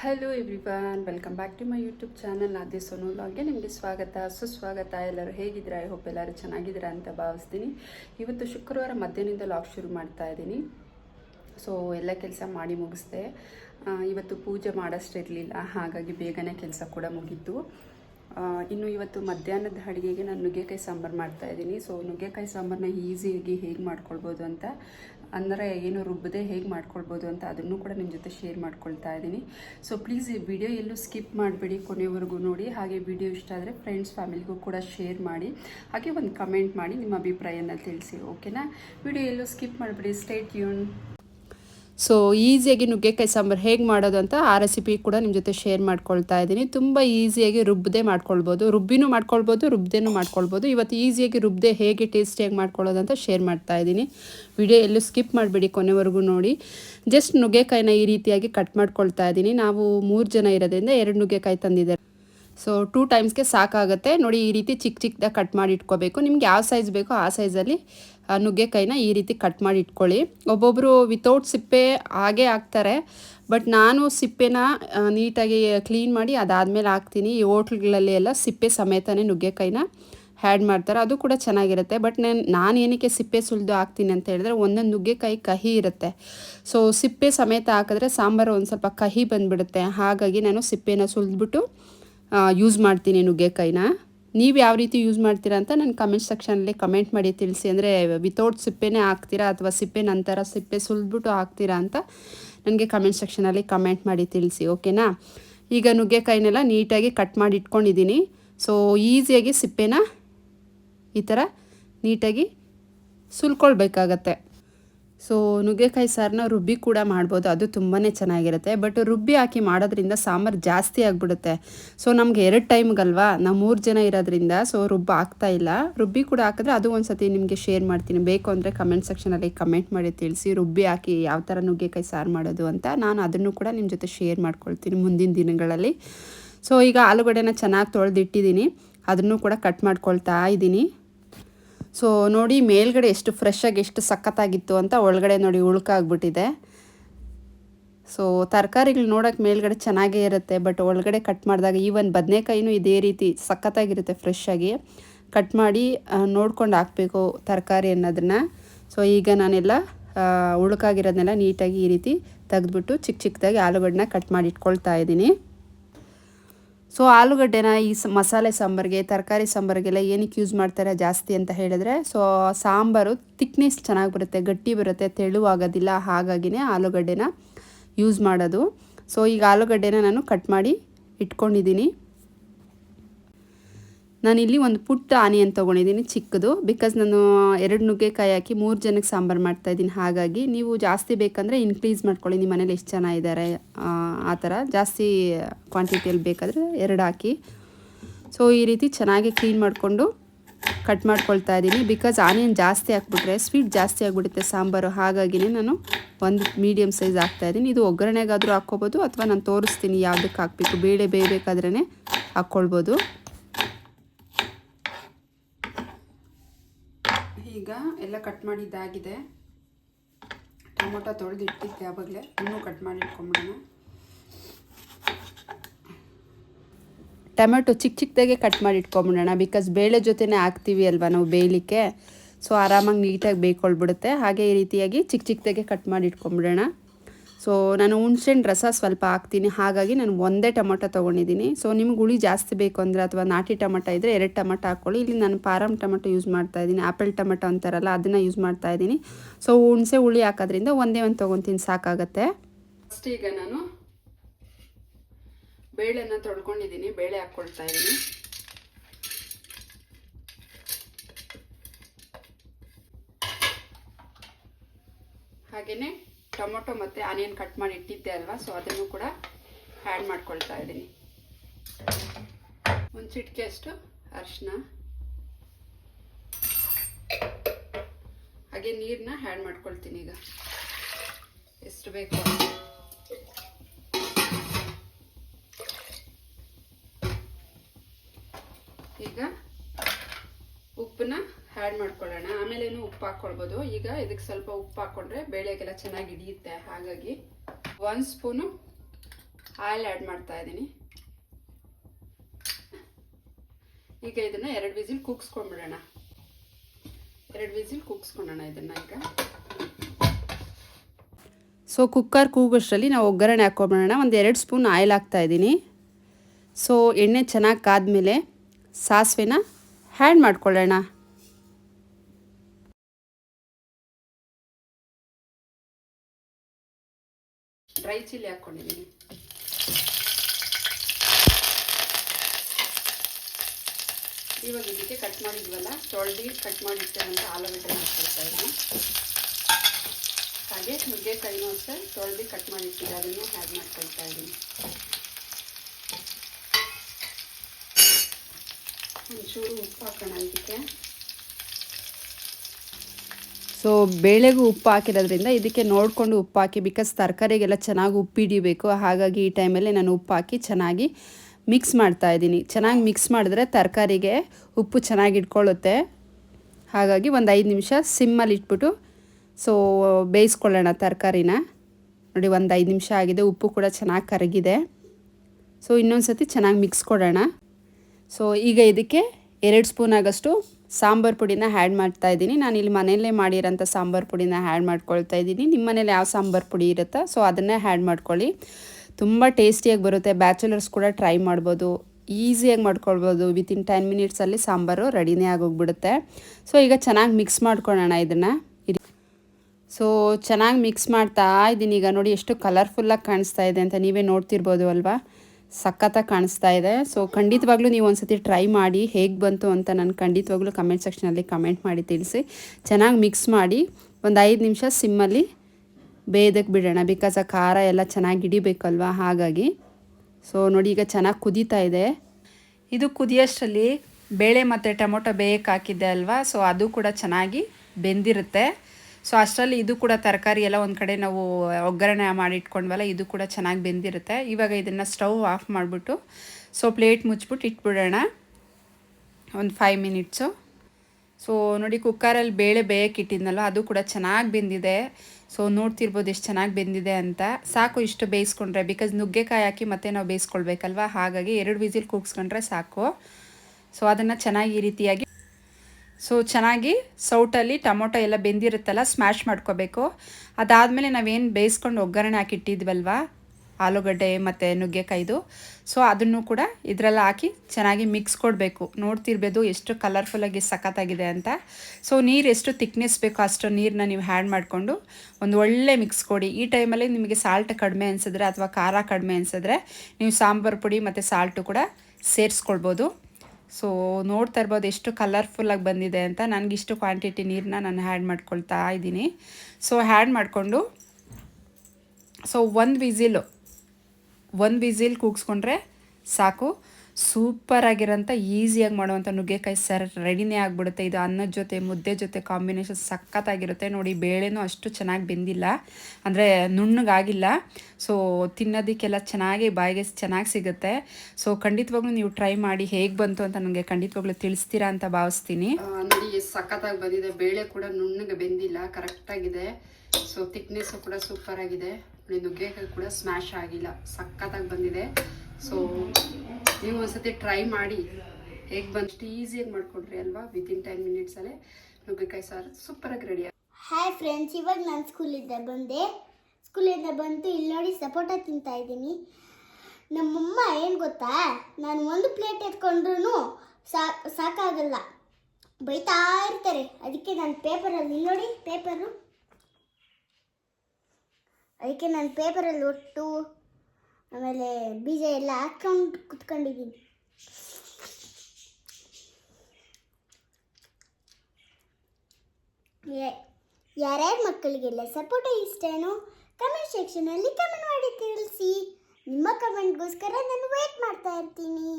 Hello everyone welcome back to my YouTube channel ಅದೇ ಸೋನು ಲಾಗೆ ನಿಮಗೆ ಸ್ವಾಗತ, ಸುಸ್ವಾಗತ. ಎಲ್ಲರೂ ಹೇಗಿದ್ದೀರಾ? ಐ ಹೋಪ್ ಎಲ್ಲರೂ ಚೆನ್ನಾಗಿದ್ದೀರಾ ಅಂತ ಭಾವಿಸ್ತೀನಿ. ಇವತ್ತು ಶುಕ್ರವಾರ ಮಧ್ಯಾಹ್ನದಿಂದ ಲಾಗ್ ಶುರು ಮಾಡ್ತಾ ಇದ್ದೀನಿ. ಸೊ ಎಲ್ಲ ಕೆಲಸ ಮಾಡಿ ಮುಗಿಸ್ದೆ. ಇವತ್ತು ಪೂಜೆ ಮಾಡೋಷ್ಟಿರಲಿಲ್ಲ ಹಾಗಾಗಿ ಬೇಗನೆ ಕೆಲಸ ಕೂಡ ಮುಗೀತು. ಇನ್ನು ಇವತ್ತು ಮಧ್ಯಾಹ್ನದ ಅಡುಗೆಗೆ ನಾನು ನುಗ್ಗೆಕಾಯಿ ಸಾಂಬಾರು ಮಾಡ್ತಾ ಇದ್ದೀನಿ. ಸೊ ನುಗ್ಗೆಕಾಯಿ ಸಾಂಬಾರನ್ನ ಈಸಿಯಾಗಿ ಹೇಗೆ ಮಾಡ್ಕೊಳ್ಬೋದು ಅಂತ ಅಂದರೆ ಏನು ರುಬ್ಬದೆ ಹೇಗೆ ಮಾಡ್ಕೊಳ್ಬೋದು ಅಂತ ಅದನ್ನು ಕೂಡ ನಿಮ್ಮ ಜೊತೆ ಶೇರ್ ಮಾಡ್ಕೊಳ್ತಾ ಇದ್ದೀನಿ. ಸೊ ಪ್ಲೀಸ್ ಈ ವಿಡಿಯೋ ಎಲ್ಲೂ ಸ್ಕಿಪ್ ಮಾಡಬೇಡಿ, ಕೊನೆವರೆಗೂ ನೋಡಿ. ಹಾಗೆ ವಿಡಿಯೋ ಇಷ್ಟ ಆದರೆ ಫ್ರೆಂಡ್ಸ್ ಫ್ಯಾಮಿಲಿಗೂ ಕೂಡ ಶೇರ್ ಮಾಡಿ. ಹಾಗೆ ಒಂದು ಕಮೆಂಟ್ ಮಾಡಿ ನಿಮ್ಮ ಅಭಿಪ್ರಾಯನ ತಿಳಿಸಿ ಓಕೆನಾ ವಿಡಿಯೋ ಎಲ್ಲೂ ಸ್ಕಿಪ್ ಮಾಡಬೇಡಿ ಸ್ಟೇಟ್ ಟ್ಯೂನ್ ಸೊ ಈಸಿಯಾಗಿ ನುಗ್ಗೆಕಾಯಿ ಸಾಂಬಾರು ಹೇಗೆ ಮಾಡೋದು ಅಂತ ಆ ರೆಸಿಪಿ ಕೂಡ ನಿಮ್ಮ ಜೊತೆ ಶೇರ್ ಮಾಡ್ಕೊಳ್ತಾ ಇದ್ದೀನಿ. ತುಂಬ ಈಸಿಯಾಗಿ ರುಬ್ಬದೆ ಮಾಡ್ಕೊಳ್ಬೋದು. ರುಬ್ಬಿನೂ ಮಾಡ್ಕೊಳ್ಬೋದು, ರುಬ್ದೇನೂ ಮಾಡ್ಕೊಳ್ಬೋದು. ಇವತ್ತು ಈಸಿಯಾಗಿ ರುಬ್ಬದೆ ಹೇಗೆ ಟೇಸ್ಟಿಯಾಗಿ ಮಾಡ್ಕೊಳ್ಳೋದು ಅಂತ ಶೇರ್ ಮಾಡ್ತಾ ಇದ್ದೀನಿ. ವಿಡಿಯೋ ಎಲ್ಲೂ ಸ್ಕಿಪ್ ಮಾಡಬೇಡಿ ಕೊನೆವರೆಗೂ ನೋಡಿ. ಜಸ್ಟ್ ನುಗ್ಗೆಕಾಯಿನ ಈ ರೀತಿಯಾಗಿ ಕಟ್ ಮಾಡ್ಕೊಳ್ತಾ ಇದ್ದೀನಿ. ನಾವು ಮೂರು ಜನ ಇರೋದ್ರಿಂದ ಎರಡು ನುಗ್ಗೆಕಾಯಿ ತಂದಿದ್ದಾರೆ. ಸೊ ಟೂ ಟೈಮ್ಸ್ಗೆ ಸಾಕಾಗುತ್ತೆ. ನೋಡಿ, ಈ ರೀತಿ ಚಿಕ್ಕ ಚಿಕ್ಕದಾಗ ಕಟ್ ಮಾಡಿ ಇಟ್ಕೋಬೇಕು. ನಿಮ್ಗೆ ಯಾವ ಸೈಜ್ ಬೇಕೋ ಆ ಸೈಜಲ್ಲಿ ನುಗ್ಗೆಕಾಯಿನ ಈ ರೀತಿ ಕಟ್ ಮಾಡಿ ಇಟ್ಕೊಳ್ಳಿ. ಒಬ್ಬೊಬ್ಬರು ವಿತೌಟ್ ಸಿಪ್ಪೆ ಹಾಗೆ ಹಾಕ್ತಾರೆ. ಬಟ್ ನಾನು ಸಿಪ್ಪೆನ ನೀಟಾಗಿ ಕ್ಲೀನ್ ಮಾಡಿ ಅದಾದಮೇಲೆ ಹಾಕ್ತೀನಿ. ಈ ಹೋಟ್ಲ್ಗಳಲ್ಲಿ ಎಲ್ಲ ಸಿಪ್ಪೆ ಸಮೇತನೇ ನುಗ್ಗೆಕಾಯಿನ ಹ್ಯಾಡ್ ಮಾಡ್ತಾರೆ. ಅದು ಕೂಡ ಚೆನ್ನಾಗಿರುತ್ತೆ. ಬಟ್ ನಾನು ನಾನು ಏನಕ್ಕೆ ಸಿಪ್ಪೆ ಸುಲಿದು ಹಾಕ್ತೀನಿ ಅಂತ ಹೇಳಿದ್ರೆ ಒಂದೊಂದು ನುಗ್ಗೆಕಾಯಿ ಕಹಿ ಇರುತ್ತೆ. ಸೊ ಸಿಪ್ಪೆ ಸಮೇತ ಹಾಕಿದ್ರೆ ಸಾಂಬಾರು ಒಂದು ಸ್ವಲ್ಪ ಕಹಿ ಬಂದುಬಿಡುತ್ತೆ. ಹಾಗಾಗಿ ನಾನು ಸಿಪ್ಪೆನ ಸುಲಿದ್ಬಿಟ್ಟು ಯೂಸ್ ಮಾಡ್ತೀನಿ ನುಗ್ಗೆಕಾಯಿನ. ನೀವು ಯಾವ ರೀತಿ ಯೂಸ್ ಮಾಡ್ತೀರಾ ಅಂತ ನನ್ನ ಕಮೆಂಟ್ ಸೆಕ್ಷನಲ್ಲಿ ಕಮೆಂಟ್ ಮಾಡಿ ತಿಳಿಸಿ. ಅಂದರೆ ವಿತೌಟ್ ಸಿಪ್ಪೆನೇ ಹಾಕ್ತೀರಾ ಅಥವಾ ಸಿಪ್ಪೆ ನಂತರ ಸಿಪ್ಪೆ ಸುಲಿದ್ಬಿಟ್ಟು ಹಾಕ್ತೀರಾ ಅಂತ ನನಗೆ ಕಮೆಂಟ್ ಸೆಕ್ಷನಲ್ಲಿ ಕಮೆಂಟ್ ಮಾಡಿ ತಿಳಿಸಿ ಓಕೆನಾ ಈಗ ನುಗ್ಗೆಕಾಯಿನೆಲ್ಲ ನೀಟಾಗಿ ಕಟ್ ಮಾಡಿ ಇಟ್ಕೊಂಡಿದ್ದೀನಿ ಸೊ ಈಸಿಯಾಗಿ ಸಿಪ್ಪೆನ ಈ ಥರ ನೀಟಾಗಿ ಸುಲ್ಕೊಳ್ಬೇಕಾಗತ್ತೆ. ಸೊ ನುಗ್ಗೆಕಾಯಿ ಸಾರನ್ನ ರುಬ್ಬಿ ಕೂಡ ಮಾಡ್ಬೋದು. ಅದು ತುಂಬಾ ಚೆನ್ನಾಗಿರುತ್ತೆ. ಬಟ್ ರುಬ್ಬಿ ಹಾಕಿ ಮಾಡೋದ್ರಿಂದ ಸಾಂಬಾರು ಜಾಸ್ತಿ ಆಗಿಬಿಡುತ್ತೆ. ಸೊ ನಮ್ಗೆ ಎರಡು ಟೈಮ್ಗಲ್ವಾ? ನಾವು ಮೂರು ಜನ ಇರೋದ್ರಿಂದ ಸೊ ರುಬ್ಬ ಆಗ್ತಾ ಇಲ್ಲ. ರುಬ್ಬಿ ಕೂಡ ಹಾಕಿದ್ರೆ ಅದು ಒಂದು ಸತಿ ನಿಮಗೆ ಶೇರ್ ಮಾಡ್ತೀನಿ. ಬೇಕು ಅಂದರೆ ಕಮೆಂಟ್ ಸೆಕ್ಷನಲ್ಲಿ ಕಮೆಂಟ್ ಮಾಡಿ ತಿಳಿಸಿ ರುಬ್ಬಿ ಹಾಕಿ ಯಾವ ಥರ ನುಗ್ಗೆಕಾಯಿ ಸಾರು ಮಾಡೋದು ಅಂತ ನಾನು ಅದನ್ನು ಕೂಡ ನಿಮ್ಮ ಜೊತೆ ಶೇರ್ ಮಾಡ್ಕೊಳ್ತೀನಿ ಮುಂದಿನ ದಿನಗಳಲ್ಲಿ. ಸೊ ಈಗ ಆಲೂಗಡ್ಡೆನ ಚೆನ್ನಾಗಿ ತೊಳೆದಿಟ್ಟಿದ್ದೀನಿ ಅದನ್ನು ಕೂಡ ಕಟ್ ಮಾಡ್ಕೊಳ್ತಾ ಇದ್ದೀನಿ ಸೊ ನೋಡಿ, ಮೇಲ್ಗಡೆ ಎಷ್ಟು ಫ್ರೆಶ್ ಆಗಿ ಎಷ್ಟು ಸಖತ್ತಾಗಿತ್ತು ಅಂತ ಒಳಗಡೆ ನೋಡಿ ಉಳ್ಕಾಗ್ಬಿಟ್ಟಿದೆ ಸೊ ತರಕಾರಿಗಳು ನೋಡೋಕೆ ಮೇಲ್ಗಡೆ ಚೆನ್ನಾಗೇ ಇರುತ್ತೆ, ಬಟ್ ಒಳಗಡೆ ಕಟ್ ಮಾಡಿದಾಗ ಈವನ್ ಬದನೆಕಾಯಿನೂ ಇದೇ ರೀತಿ ಸಖತ್ತಾಗಿರುತ್ತೆ ಫ್ರೆಶ್ ಆಗಿ. ಕಟ್ ಮಾಡಿ ನೋಡ್ಕೊಂಡು ಹಾಕಬೇಕು ತರಕಾರಿ ಅನ್ನೋದನ್ನು. ಸೊ ಈಗ ನಾನೆಲ್ಲ ಉಳುಕಾಗಿರೋದನ್ನೆಲ್ಲ ನೀಟಾಗಿ ಈ ರೀತಿ ತೆಗೆದ್ಬಿಟ್ಟು ಚಿಕ್ಕ ಚಿಕ್ಕದಾಗಿ ಆಲೂಗಡ್ಡನ್ನ ಕಟ್ ಮಾಡಿ ಇಟ್ಕೊಳ್ತಾ ಇದ್ದೀನಿ. ಸೊ ಆಲೂಗಡ್ಡೆನ ಈ ಮಸಾಲೆ ಸಾಂಬಾರಿಗೆ, ತರಕಾರಿ ಸಾಂಬಾರಿಗೆಲ್ಲ ಏನಕ್ಕೆ ಯೂಸ್ ಮಾಡ್ತಾರೆ ಜಾಸ್ತಿ ಅಂತ ಹೇಳಿದ್ರೆ ಸೊ ಸಾಂಬಾರು ತಿಕ್ನೆಸ್ ಚೆನ್ನಾಗಿ ಬರುತ್ತೆ, ಗಟ್ಟಿ ಬರುತ್ತೆ, ತೆಳುವಾಗೋದಿಲ್ಲ ಹಾಗಾಗಿನೇ ಆಲೂಗಡ್ಡೆನ ಯೂಸ್ ಮಾಡೋದು. ಸೊ ಈಗ ಆಲೂಗಡ್ಡೆನ ನಾನು ಕಟ್ ಮಾಡಿ ಇಟ್ಕೊಂಡಿದ್ದೀನಿ. ನಾನಿಲ್ಲಿ ಒಂದು ಪುಟ್ಟ ಆನಿಯನ್ ತೊಗೊಂಡಿದ್ದೀನಿ ಚಿಕ್ಕದು. ಬಿಕಾಸ್ ನಾನು ಎರಡು ನುಗ್ಗೆಕಾಯಿ ಹಾಕಿ ಮೂರು ಜನಕ್ಕೆ ಸಾಂಬಾರು ಮಾಡ್ತಾಯಿದ್ದೀನಿ ಹಾಗಾಗಿ ನೀವು ಜಾಸ್ತಿ ಬೇಕಂದರೆ ಇನ್ಕ್ರೀಸ್ ಮಾಡ್ಕೊಳ್ಳಿ. ನಿಮ್ಮ ಮನೇಲಿ ಎಷ್ಟು ಜನ ಇದ್ದಾರೆ ಆ, ಥರ. ಜಾಸ್ತಿ ಕ್ವಾಂಟಿಟಿಯಲ್ಲಿ ಬೇಕಾದರೆ ಎರಡು ಹಾಕಿ. ಸೊ ಈ ರೀತಿ ಚೆನ್ನಾಗಿ ಕ್ಲೀನ್ ಮಾಡಿಕೊಂಡು ಕಟ್ ಮಾಡ್ಕೊಳ್ತಾ ಇದ್ದೀನಿ. ಬಿಕಾಸ್ ಆನಿಯನ್ ಜಾಸ್ತಿ ಹಾಕ್ಬಿಟ್ರೆ ಸ್ವೀಟ್ ಜಾಸ್ತಿ ಆಗಿಬಿಡುತ್ತೆ ಸಾಂಬಾರು. ಹಾಗಾಗಿನೇ ನಾನು ಒಂದು ಮೀಡಿಯಮ್ ಸೈಜ್ ಹಾಕ್ತಾಯಿದ್ದೀನಿ ಇದು ಒಗ್ಗರಣೆಗಾದರೂ ಹಾಕ್ಕೋಬೋದು ಅಥವಾ ನಾನು ತೋರಿಸ್ತೀನಿ ಯಾವುದಕ್ಕೆ ಹಾಕಬೇಕು. ಬೇಳೆ ಬೇಯಬೇಕಾದ್ರೇ ಹಾಕ್ಕೊಳ್ಬೋದು. ಈಗ ಎಲ್ಲ ಕಟ್ ಮಾಡಿದ್ದಾಗಿದೆ. ಟೊಮೊಟೊ ತೊಳೆದು ಇಟ್ಟಿದ್ದೆ ಆವಾಗಲೇ, ಇನ್ನೂ ಕಟ್ ಮಾಡಿ ಇಟ್ಕೊಂಬಿಡೋಣ ಟೊಮೆಟೊ ಚಿಕ್ಕ ಚಿಕ್ಕದಾಗೆ ಕಟ್ ಮಾಡಿ ಇಟ್ಕೊಂಬಿಡೋಣ ಬಿಕಾಸ್ ಬೇಳೆ ಜೊತೆನೇ ಹಾಕ್ತೀವಿ ಅಲ್ವಾ ನಾವು ಬೇಯಲಿಕ್ಕೆ? ಸೊ ಆರಾಮಾಗಿ ನೀಟಾಗಿ ಬೇಯ್ಕೊಳ್ಬಿಡುತ್ತೆ. ಹಾಗೆ ಈ ರೀತಿಯಾಗಿ ಚಿಕ್ಕ ಚಿಕ್ಕದಾಗೆ ಕಟ್ ಮಾಡಿ ಇಟ್ಕೊಂಬಿಡೋಣ ಸೊ ನಾನು ಹುಣ್ಸೆಹಣ್ಣು ರಸ ಸ್ವಲ್ಪ ಹಾಕ್ತೀನಿ. ಹಾಗಾಗಿ ನಾನು ಒಂದೇ ಟೊಮೊಟೊ ತೊಗೊಂಡಿದ್ದೀನಿ. ಸೊ ನಿಮ್ಗೆ ಹುಳಿ ಜಾಸ್ತಿ ಬೇಕು ಅಂದರೆ ಅಥವಾ ನಾಟಿ ಟೊಮೊಟೊ ಇದ್ದರೆ ಎರಡು ಟೊಮೊಟೊ ಹಾಕ್ಕೊಳ್ಳಿ ಇಲ್ಲಿ ನಾನು ಪಾರಮ್ ಟೊಮೊಟೊ ಯೂಸ್ ಮಾಡ್ತಾ ಇದ್ದೀನಿ. ಆ್ಯಪಲ್ ಟೊಮೊಟೊ ಅಂತಾರಲ್ಲ, ಅದನ್ನು ಯೂಸ್ ಮಾಡ್ತಾ ಇದ್ದೀನಿ. ಸೊ ಹುಣಸೆ ಹುಳಿ ಹಾಕೋದ್ರಿಂದ ಒಂದೇ ಒಂದು ತೊಗೊತೀನಿ, ಸಾಕಾಗತ್ತೆ. ಫಸ್ಟ್ ಈಗ ನಾನು ಬೇಳೆನ ತೊಳ್ಕೊಂಡಿದ್ದೀನಿ. ಬೇಳೆ ಹಾಕ್ಕೊಳ್ತಾ ಇದ್ದೀನಿ. ಹಾಗೆಯೇ ಟೊಮೊಟೊ ಮತ್ತು ಆನಿಯನ್ ಕಟ್ ಮಾಡಿ ಇಟ್ಟಿದ್ದೆ ಅಲ್ವಾ ಸೊ ಅದನ್ನು ಕೂಡ ಆ್ಯಡ್ ಮಾಡ್ಕೊಳ್ತಾ ಇದ್ದೀನಿ. ಒಂದು ಚಿಟಿಕೆ ಅಷ್ಟು ಅರಿಶಿನ. ಹಾಗೆ ನೀರನ್ನ ಆ್ಯಡ್ ಮಾಡ್ಕೊಳ್ತೀನಿ ಈಗ. ಎಷ್ಟು ಬೇಕು ಈಗ ಉಪ್ಪನ್ನ ಆ್ಯಡ್ ಮಾಡ್ಕೊಳ್ಳೋಣ. ಆಮೇಲೇನು ಉಪ್ಪು ಹಾಕ್ಕೊಳ್ಬೋದು. ಈಗ ಇದಕ್ಕೆ ಸ್ವಲ್ಪ ಉಪ್ಪು ಹಾಕ್ಕೊಂಡ್ರೆ ಬೇಳೆಗೆಲ್ಲ ಚೆನ್ನಾಗಿ ಹಿಡಿಯುತ್ತೆ. ಹಾಗಾಗಿ ಒಂದು ಸ್ಪೂನು ಆಯಿಲ್ ಆ್ಯಡ್ ಮಾಡ್ತಾ ಇದ್ದೀನಿ. ಈಗ ಇದನ್ನು ಎರಡು ವಿಸಿಲ್ ಕುಗ್ಸ್ಕೊಂಡ್ಬಿಡೋಣ. ಎರಡು ವಿಸಿಲ್ ಕುಗ್ಸ್ಕೊಳೋಣ ಇದನ್ನು ಈಗ. ಸೊ ಕುಕ್ಕರ್ ಕೂಗೋಷ್ಟರಲ್ಲಿ ನಾವು ಒಗ್ಗರಣೆ ಹಾಕ್ಕೊಂಬಿಡೋಣ ಒಂದು ಎರಡು ಸ್ಪೂನ್ ಆಯಿಲ್ ಹಾಕ್ತಾ ಇದ್ದೀನಿ. ಸೊ ಎಣ್ಣೆ ಚೆನ್ನಾಗಿ ಕಾದ್ಮೇಲೆ ಸಾಸಿವೆನ ಹ್ಯಾಡ್ ಮಾಡ್ಕೊಳ್ಳೋಣ. ಡ್ರೈ ಚಿಲ್ಲಿ ಹಾಕ್ಕೊಂಡಿದ್ದೀನಿ ಇವಾಗ ಇದಕ್ಕೆ ಕಟ್ ಮಾಡಿದ್ವಲ್ಲ ತೊಳೆದು ಕಟ್ ಮಾಡಿರ್ತೇವಂತ ಆಲೂಗಡ್ಡೆ ಹಾಕ್ಕೊಳ್ತಾ ಇದ್ದೀನಿ. ಹಾಗೆ ನುಗ್ಗೆಕಾಯಿನೂ ಅಷ್ಟೇ ತೊಳೆದು ಕಟ್ ಮಾಡಿರ್ತೀವಿ, ಅದನ್ನು ಹ್ಯಾಡ್ ಮಾಡ್ಕೊಳ್ತಾ ಇದ್ದೀನಿ. ಒಂಚೂರು ಉಪ್ಪು ಹಾಕೋಣ ಇದಕ್ಕೆ. ಸೊ ಬೇಳೆಗೂ ಉಪ್ಪು ಹಾಕಿರೋದ್ರಿಂದ ಇದಕ್ಕೆ ನೋಡಿಕೊಂಡು ಉಪ್ಪು ಹಾಕಿ ಬಿಕಾಸ್ ತರಕಾರಿಗೆಲ್ಲ ಚೆನ್ನಾಗಿ ಉಪ್ಪು ಹಿಡಿಬೇಕು, ಹಾಗಾಗಿ ಈ ಟೈಮಲ್ಲಿ ನಾನು ಉಪ್ಪು ಹಾಕಿ ಚೆನ್ನಾಗಿ ಮಿಕ್ಸ್ ಮಾಡ್ತಾ ಇದ್ದೀನಿ. ಚೆನ್ನಾಗಿ ಮಿಕ್ಸ್ ಮಾಡಿದ್ರೆ ತರಕಾರಿಗೆ ಉಪ್ಪು ಚೆನ್ನಾಗಿ ಇಟ್ಕೊಳ್ಳುತ್ತೆ ಹಾಗಾಗಿ ಒಂದು ಐದು ನಿಮಿಷ ಸಿಮ್ಮಲ್ಲಿ ಇಟ್ಬಿಟ್ಟು ಸೊ ಬೇಯಿಸ್ಕೊಳ್ಳೋಣ ತರಕಾರಿನ. ನೋಡಿ, ಒಂದು ಐದು ನಿಮಿಷ ಆಗಿದೆ, ಉಪ್ಪು ಕೂಡ ಚೆನ್ನಾಗಿ ಕರಗಿದೆ. ಸೊ ಇನ್ನೊಂದು ಸತಿ ಚೆನ್ನಾಗಿ ಮಿಕ್ಸ್ ಕೊಡೋಣ. ಸೊ ಈಗ ಇದಕ್ಕೆ ಎರಡು ಸ್ಪೂನ್ ಆಗಷ್ಟು ಸಾಂಬಾರು ಪುಡಿನ ಹ್ಯಾಡ್ ಮಾಡ್ತಾ ಇದ್ದೀನಿ. ನಾನು ಇಲ್ಲಿ ಮನೆಯಲ್ಲೇ ಮಾಡಿರೋಂಥ ಸಾಂಬಾರು ಪುಡಿನ ಹ್ಯಾಡ್ ಮಾಡ್ಕೊಳ್ತಾ ಇದ್ದೀನಿ. ನಿಮ್ಮ ಮನೇಲಿ ಯಾವ ಸಾಂಬಾರು ಪುಡಿ ಇರುತ್ತೋ ಸೊ ಅದನ್ನೇ ಹ್ಯಾಡ್ ಮಾಡ್ಕೊಳ್ಳಿ. ತುಂಬ ಟೇಸ್ಟಿಯಾಗಿ ಬರುತ್ತೆ. ಬ್ಯಾಚುಲರ್ಸ್ ಕೂಡ ಟ್ರೈ ಮಾಡ್ಬೋದು. ಈಸಿಯಾಗಿ ಮಾಡ್ಕೊಳ್ಬೋದು. ವಿತಿನ್ ಟೆನ್ ಮಿನಿಟ್ಸಲ್ಲಿ ಸಾಂಬಾರು ರೆಡಿನೇ ಆಗೋಗ್ಬಿಡುತ್ತೆ. ಸೊ ಈಗ ಚೆನ್ನಾಗಿ ಮಿಕ್ಸ್ ಮಾಡ್ಕೊಳ್ಳೋಣ ಇದನ್ನು. ಸೊ ಚೆನ್ನಾಗಿ ಮಿಕ್ಸ್ ಮಾಡ್ತಾ ಇದ್ದೀನಿ. ಈಗ ನೋಡಿ ಎಷ್ಟು ಕಲರ್ಫುಲ್ಲಾಗಿ ಕಾಣಿಸ್ತಾ ಇದೆ ಅಂತ ನೀವೇ ನೋಡ್ತಿರ್ಬೋದು ಅಲ್ವಾ? ಸಖತ್ತಾಗಿ ಕಾಣಿಸ್ತಾ ಇದೆ. ಸೊ ಖಂಡಿತವಾಗ್ಲೂ ನೀವು ಒಂದ್ಸತಿ ಟ್ರೈ ಮಾಡಿ ಹೇಗೆ ಬಂತು ಅಂತ ನಾನು ಖಂಡಿತವಾಗ್ಲೂ ಕಮೆಂಟ್ ಸೆಕ್ಷನಲ್ಲಿ ಕಮೆಂಟ್ ಮಾಡಿ ತಿಳಿಸಿ. ಚೆನ್ನಾಗಿ ಮಿಕ್ಸ್ ಮಾಡಿ ಒಂದು ಐದು ನಿಮಿಷ ಸಿಮ್ಮಲ್ಲಿ ಬೇಯದಕ್ಕೆ ಬಿಡೋಣ. ಬಿಕಾಸ್ ಆ ಖಾರ ಎಲ್ಲ ಚೆನ್ನಾಗಿ ಹಿಡಿಬೇಕಲ್ವಾ? ಹಾಗಾಗಿ. ಸೊ ನೋಡಿ ಈಗ ಚೆನ್ನಾಗಿ ಕುದೀತಾ ಇದೆ. ಇದು ಕುದಿಯೋಷ್ಟರಲ್ಲಿ ಬೇಳೆ ಮತ್ತು ಟೊಮೊಟೊ ಬೇಯಕ್ಕೆ ಹಾಕಿದ್ದೆ ಅಲ್ವಾ? ಸೊ ಅದು ಕೂಡ ಚೆನ್ನಾಗಿ ಬೆಂದಿರುತ್ತೆ. ಸೊ ಅಷ್ಟರಲ್ಲಿ ಇದು ಕೂಡ ತರಕಾರಿ ಎಲ್ಲ ಒಂದು ಕಡೆ ನಾವು ಒಗ್ಗರಣೆ ಮಾಡಿ ಇಟ್ಕೊಂಡ್ವಲ್ಲ, ಇದು ಕೂಡ ಚೆನ್ನಾಗಿ ಬೆಂದಿರುತ್ತೆ. ಇವಾಗ ಇದನ್ನು ಸ್ಟವ್ ಆಫ್ ಮಾಡಿಬಿಟ್ಟು, ಸೊ, ಪ್ಲೇಟ್ ಮುಚ್ಬಿಟ್ಟು ಇಟ್ಬಿಡೋಣ. ಒಂದು ಫೈವ್ ಮಿನಿಟ್ಸು ಸೊ ನೋಡಿ, ಕುಕ್ಕರಲ್ಲಿ ಬೇಳೆ ಬೇಯಕ್ಕೆ ಇಟ್ಟಿದ್ನಲ್ಲ, ಅದು ಕೂಡ ಚೆನ್ನಾಗಿ ಬೆಂದಿದೆ. ಸೊ ನೋಡ್ತಿರ್ಬೋದು ಎಷ್ಟು ಚೆನ್ನಾಗಿ ಬೆಂದಿದೆ ಅಂತ. ಸಾಕು ಇಷ್ಟು ಬೇಯಿಸ್ಕೊಂಡ್ರೆ ಬಿಕಾಸ್ ನುಗ್ಗೆಕಾಯಿ ಹಾಕಿ ಮತ್ತೆ ನಾವು ಬೇಯಿಸ್ಕೊಳ್ಬೇಕಲ್ವ? ಹಾಗಾಗಿ ಎರಡು ವಿಸಿಲ್ ಕೂಗಿಸ್ಕೊಂಡ್ರೆ ಸಾಕು. ಸೊ ಅದನ್ನು ಚೆನ್ನಾಗಿ ಈ ರೀತಿಯಾಗಿ ಸೊ ಚೆನ್ನಾಗಿ ಸೌಟಲ್ಲಿ ಟೊಮೊಟೊ ಎಲ್ಲ ಬೆಂದಿರುತ್ತಲ್ಲ ಸ್ಮ್ಯಾಶ್ ಮಾಡ್ಕೋಬೇಕು. ಅದಾದಮೇಲೆ ನಾವೇನು ಬೇಯಿಸ್ಕೊಂಡು ಒಗ್ಗರಣೆ ಹಾಕಿಟ್ಟಿದ್ವಲ್ವ ಆಲೂಗಡ್ಡೆ ಮತ್ತು ನುಗ್ಗೆಕಾಯ್ದು. ಸೊ ಅದನ್ನು ಕೂಡ ಇದರಲ್ಲಿ ಹಾಕಿ ಚೆನ್ನಾಗಿ ಮಿಕ್ಸ್ ಕೊಡಬೇಕು. ನೋಡ್ತಿರ್ಬೋದು ಎಷ್ಟು ಕಲರ್ಫುಲ್ಲಾಗಿ ಸಖತ್ತಾಗಿದೆ ಅಂತ. ಸೊ ನೀರು ಎಷ್ಟು ತಿಕ್ನೆಸ್ ಬೇಕೋ ಅಷ್ಟು ನೀರನ್ನ ನೀವು ಹ್ಯಾಡ್ ಮಾಡಿಕೊಂಡು ಒಂದು ಒಳ್ಳೆ ಮಿಕ್ಸ್ ಕೊಡಿ. ಈ ಟೈಮಲ್ಲಿ ನಿಮಗೆ ಸಾಲ್ಟ್ ಕಡಿಮೆ ಅನಿಸಿದ್ರೆ ಅಥವಾ ಖಾರ ಕಡಿಮೆ ಅನಿಸಿದ್ರೆ ನೀವು ಸಾಂಬಾರು ಪುಡಿ ಮತ್ತು ಸಾಲ್ಟು ಕೂಡ ಸೇರಿಸ್ಕೊಳ್ಬೋದು. ಸೊ ನೋಡ್ತಾ ಇರ್ಬೋದು ಎಷ್ಟು ಕಲರ್ಫುಲ್ಲಾಗಿ ಬಂದಿದೆ ಅಂತ. ನನಗಿಷ್ಟು ಕ್ವಾಂಟಿಟಿ ನೀರನ್ನ ನಾನು ಹ್ಯಾಡ್ ಮಾಡ್ಕೊಳ್ತಾ ಇದ್ದೀನಿ. ಸೊ ಹ್ಯಾಡ್ ಮಾಡಿಕೊಂಡು ಸೊ ಒಂದು ವಿಝಿಲು ಒಂದು ವಿಸಿಲ್ ಕೂಗಿಸ್ಕೊಂಡ್ರೆ ಸಾಕು. ಸೂಪರಾಗಿರೋಂಥ ಈಸಿಯಾಗಿ ಮಾಡುವಂಥ ನುಗ್ಗೆಕಾಯಿ ಸರ್ ರೆಡಿನೇ ಆಗಿಬಿಡುತ್ತೆ. ಇದು ಅನ್ನದ ಜೊತೆ, ಮುದ್ದೆ ಜೊತೆ ಕಾಂಬಿನೇಷನ್ ಸಖತ್ತಾಗಿರುತ್ತೆ. ನೋಡಿ, ಬೇಳೆನೂ ಅಷ್ಟು ಚೆನ್ನಾಗಿ ಬೆಂದಿಲ್ಲ. ಅಂದರೆ ನುಣ್ಣಗಾಗಿಲ್ಲ. ಸೊ ತಿನ್ನೋದಕ್ಕೆಲ್ಲ ಚೆನ್ನಾಗಿ, ಬಾಯಿಗೆ ಚೆನ್ನಾಗಿ ಸಿಗುತ್ತೆ. ಸೊ ಖಂಡಿತವಾಗ್ಲೂ ನೀವು ಟ್ರೈ ಮಾಡಿ, ಹೇಗೆ ಬಂತು ಅಂತ ನನಗೆ ಖಂಡಿತವಾಗ್ಲೂ ತಿಳಿಸ್ತೀರಾ ಅಂತ ಭಾವಿಸ್ತೀನಿ. ನೋಡಿ ಸಖತ್ತಾಗಿ ಬಂದಿದೆ. ಬೇಳೆ ಕೂಡ ನುಣ್ಣಗೆ ಬೆಂದಿಲ್ಲ, ಕರೆಕ್ಟಾಗಿದೆ. ಸೊ ತಿಕ್ನೆಸ್ಸು ಕೂಡ ಸೂಪರಾಗಿದೆ ನುಗ್ಗೆಕಾಯಿ ಕೂಡ ಸ್ಮ್ಯಾಶ್ ಆಗಿಲ್ಲ. ಸಖತ್ತಾಗಿ ಬಂದಿದೆ. ಸೊ ನೀವು ಒಂದ್ಸತಿ ಟ್ರೈ ಮಾಡಿ ಹೇಗೆ ಬಂದಷ್ಟು ಈಸಿಯಾಗಿ ಮಾಡ್ಕೊಡ್ರಿ ಅಲ್ವಾ? ವಿತಿನ್ ಟೆನ್ ಮಿನಿಟ್ಸಲ್ಲೇ ನುಗ್ಗೆಕಾಯಿ ಸಾರು ಸೂಪರಾಗಿ ರೆಡಿ ಹಾಯ್ ಫ್ರೆಂಡ್ಸ್ ಇವಾಗ ನಾನು ಸ್ಕೂಲಿಂದ ಬಂದೆ. ಸ್ಕೂಲಿಂದ ಬಂತು ಇಲ್ಲಿ ನೋಡಿ ಸಪೋಟ ತಿಂತಾ ಇದ್ದೀನಿ. ನಮ್ಮಮ್ಮ ಏನು ಗೊತ್ತಾ? ನಾನು ಒಂದು ಪ್ಲೇಟ್ ಎತ್ಕೊಂಡ್ರೂ ಸಾಕ್ ಸಾಕಾಗಲ್ಲ. ಬೈತಾ ಇರ್ತಾರೆ. ಅದಕ್ಕೆ ನಾನು ಪೇಪರಲ್ಲಿ ನೋಡಿ ಪೇಪರು ಅದಕ್ಕೆ ನಾನು ಪೇಪರಲ್ಲಿ ಒಟ್ಟು ಆಮೇಲೆ ಬೀಜ ಎಲ್ಲ ಹಾಕ್ಕೊಂಡು ಕುತ್ಕೊಂಡಿದ್ದೀನಿ. ಯಾರ್ಯಾರ ಮಕ್ಕಳಿಗೆಲ್ಲ ಸಪೋರ್ಟ್ ಇಷ್ಟನೋ ಕಮೆಂಟ್ ಸೆಕ್ಷನಲ್ಲಿ ಕಮೆಂಟ್ ಮಾಡಿ ತಿಳಿಸಿ. ನಿಮ್ಮ ಕಮೆಂಟ್ಗೋಸ್ಕರ ನಾನು ವೇಟ್ ಮಾಡ್ತಾ ಇರ್ತೀನಿ.